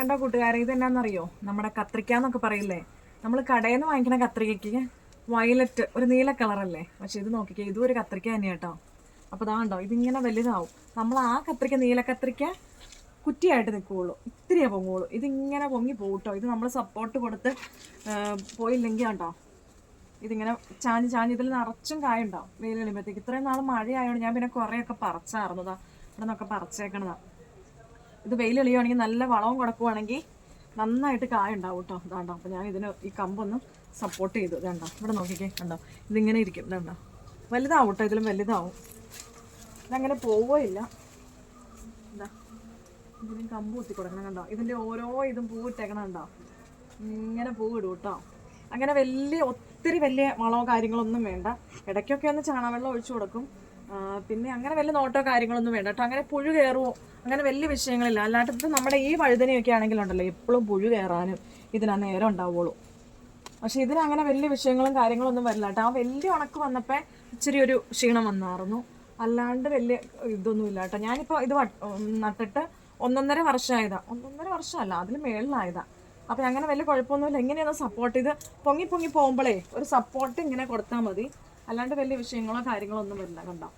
കണ്ടോ കൂട്ടുകാരെ ഇത് എന്നാന്നറിയോ നമ്മുടെ കത്രിക്ക എന്നൊക്കെ പറയില്ലേ? നമ്മൾ കടയിൽ നിന്ന് വാങ്ങിക്കുന്ന കത്രികയ്ക്ക് വയലറ്റ് ഒരു നീല കളറല്ലേ? പക്ഷെ ഇത് നോക്കിക്കേ ഇതും ഒരു കത്രിക്ക തന്നെയാണ് കേട്ടോ അപ്പോൾ ഇതാ കണ്ടോ ഇതിങ്ങനെ വലുതാവും. നമ്മൾ ആ കത്രിക്ക നീല കത്രിക്ക കുറ്റിയായിട്ട് നിൽക്കുകയുള്ളൂ ഇത്തിരിയേ പൊങ്ങുള്ളൂ ഇതിങ്ങനെ പൊങ്ങി പോകട്ടോ ഇത് നമ്മൾ സപ്പോർട്ട് കൊടുത്ത് പോയില്ലെങ്കിൽ ഉണ്ടോ ഇതിങ്ങനെ ചാഞ്ഞ് ചാഞ്ഞ് ഇതിൽ നിറച്ചും കായുണ്ടാവും. വെയിൽ കഴിയുമ്പോഴത്തേക്ക് ഇത്രയും നാൾ മഴയായതുകൊണ്ട് ഞാൻ പിന്നെ കുറേയൊക്കെ പറിച്ചായിരുന്നതാ ഇവിടെ നിന്നൊക്കെ പറിച്ചേക്കണതാ. ഇത് വെയിൽ എളിയുവാണെങ്കിൽ നല്ല വളവും കൊടുക്കുവാണെങ്കിൽ നന്നായിട്ട് കായ ഉണ്ടാവും കേട്ടോ ഇതാണ്ടോ അപ്പോൾ ഞാൻ ഇതിന് ഈ കമ്പൊന്ന് സപ്പോർട്ട് ചെയ്തു. ഇതാണ്ടോ ഇവിടെ നോക്കിക്കേ. കണ്ടോ. ഇതിങ്ങനെ ഇരിക്കും. ഇതാണ്ടോ വലുതാവും കേട്ടോ ഇതിലും വലുതാവും. ഇതങ്ങനെ പോവുകയില്ല. ഇതാ. ഇതിനും കമ്പ് കുത്തി കൊടുക്കണം കണ്ടോ. ഇതിന്റെ ഓരോ ഇതും പൂ ഇട്ടേക്കണം കണ്ടോ. ഇങ്ങനെ പൂ ഇടും കേട്ടോ അങ്ങനെ വലിയ ഒത്തിരി വലിയ വളമോ കാര്യങ്ങളൊന്നും വേണ്ട. ഇടയ്ക്കൊക്കെ ഒന്ന് ചാണകവെള്ളം ഒഴിച്ചു കൊടുക്കും. പിന്നെ അങ്ങനെ വലിയ നോട്ടോ കാര്യങ്ങളൊന്നും വേണ്ട കേട്ടോ. അങ്ങനെ പുഴു കയറുമോ അങ്ങനെ വലിയ വിഷയങ്ങളില്ല. ഇപ്പം നമ്മുടെ ഈ വഴുതനയൊക്കെ ആണെങ്കിലുണ്ടല്ലോ എപ്പോഴും പുഴു കയറാനും ഇതിനാ നേരം ഉണ്ടാവുള്ളൂ. പക്ഷെ ഇതിന് അങ്ങനെ വലിയ വിഷയങ്ങളും കാര്യങ്ങളൊന്നും വരില്ല കേട്ടോ. ആ വലിയ ഉണക്ക് വന്നപ്പോൾ ഇച്ചിരി ഒരു ക്ഷീണം വന്നായിരുന്നു അല്ലാണ്ട് വലിയ ഇതൊന്നും ഇല്ല കേട്ടോ. ഞാനിപ്പോൾ ഇത് നട്ടിട്ട് ഒന്നൊന്നര വർഷമായതാ ഒന്നൊന്നര വർഷമല്ല അതിൽ മേളിലായതാ. അപ്പം അങ്ങനെ വലിയ കുഴപ്പമൊന്നുമില്ല. എങ്ങനെയാണ് സപ്പോർട്ട് ഇത് പൊങ്ങി പൊങ്ങി പോകുമ്പോഴേ ഒരു സപ്പോർട്ട് ഇങ്ങനെ കൊടുത്താൽ മതി. അല്ലാണ്ട് വലിയ വിഷയങ്ങളോ കാര്യങ്ങളോ ഒന്നും വരില്ല കണ്ടോ.